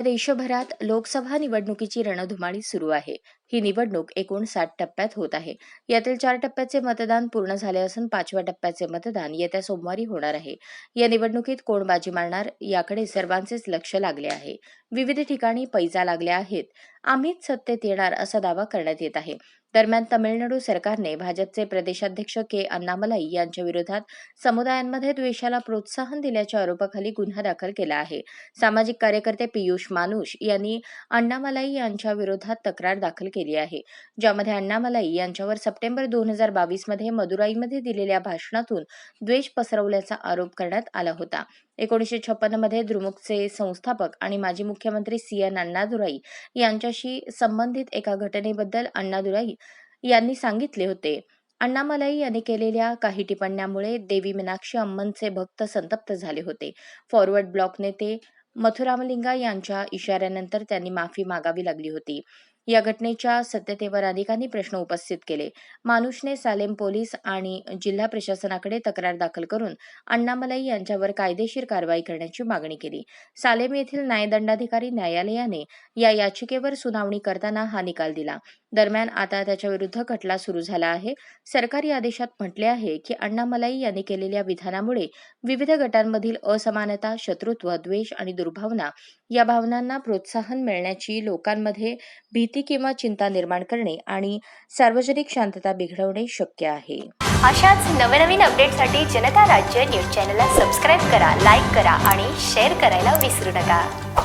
देशभरात लोकसभा निवडणुकीची रणधुमाळी सुरू आहे. ही निवडणूक एकूण सात टप्प्यात होत आहे. यातील चार टप्प्याचे मतदान पूर्ण झाले असून पाचव्या टप्प्याचे मतदान येत्या सोमवारी होणार आहे. या निवडणुकीत कोण बाजी मारणार याकडे सर्वांचेच लक्ष लागले आहे. विविध ठिकाणी पैजा लागल्या आहेत. आम्हीच सत्तेत येणार असा दावा करण्यात येत आहे. दरम्यान तमिळनाडू सरकारने भाजपचे प्रदेशाध्यक्ष के. अण्णामलाई यांच्या विरोधात समुदायांमध्ये द्वेषाला प्रोत्साहन दिल्याच्या आरोपाखाली गुन्हा दाखल केला आहे. सामाजिक कार्यकर्ते पियुष मानुष यांनी अण्णामलाई यांच्या विरोधात तक्रार दाखल केली आहे. ज्यामध्ये अण्णामलाई यांच्यावर सप्टेंबर दोन हजार बावीसमध्ये मदुराईमध्ये दिलेल्या भाषणातून द्वेष पसरवल्याचा आरोप करण्यात आला होता. एकोणीसशे छप्पन्नमध्ये द्रुमुकचे संस्थापक आणि माजी मुख्यमंत्री सी एन अण्णादुराई यांच्याशी संबंधित एका घटनेबद्दल अण्णादुराई यांनी सांगितले होते. अण्णामलाई यांनी केलेल्या काही टिप्पण्यांमुळे देवी मीनाक्षी अम्मनचे भक्त संतप्त झाले होते. फॉरवर्ड ब्लॉक नेते मथुरामलिंगा यांच्या इशाऱ्यानंतर त्यांनी माफी मागावी लागली होती. या घटनेच्या सत्यतेवर अनेकांनी प्रश्न उपस्थित केले. मानुषने सालेम पोलीस आणि जिल्हा प्रशासनाकडे तक्रार दाखल करून अण्णामलाई यांच्यावर कायदेशीर कारवाई करण्याची मागणी केली. सालेम येथील न्यायदंडाधिकारी न्यायालयाने या याचिकेवर सुनावणी करताना हा निकाल दिला. दरम्यान आता त्याच्याविरुद्ध खटला सुरू झाला आहे. सरकारी आदेशात म्हटले आहे की अण्णामलाई यांनी केलेल्या विधानामुळे विविध गटांमधील असमानता शत्रुत्व द्वेष आणि दुर्भावना या भावनांना प्रोत्साहन मिळण्याची लोकांमध्ये भीती किंवा चिंता निर्माण करणे आणि सार्वजनिक शांतता बिघडवणे शक्य आहे. अशाच नवनवीन अपडेटसाठी जनता राज्य न्यूज चॅनलला सबस्क्राईब करा लाईक करा आणि शेअर करायला विसरू नका.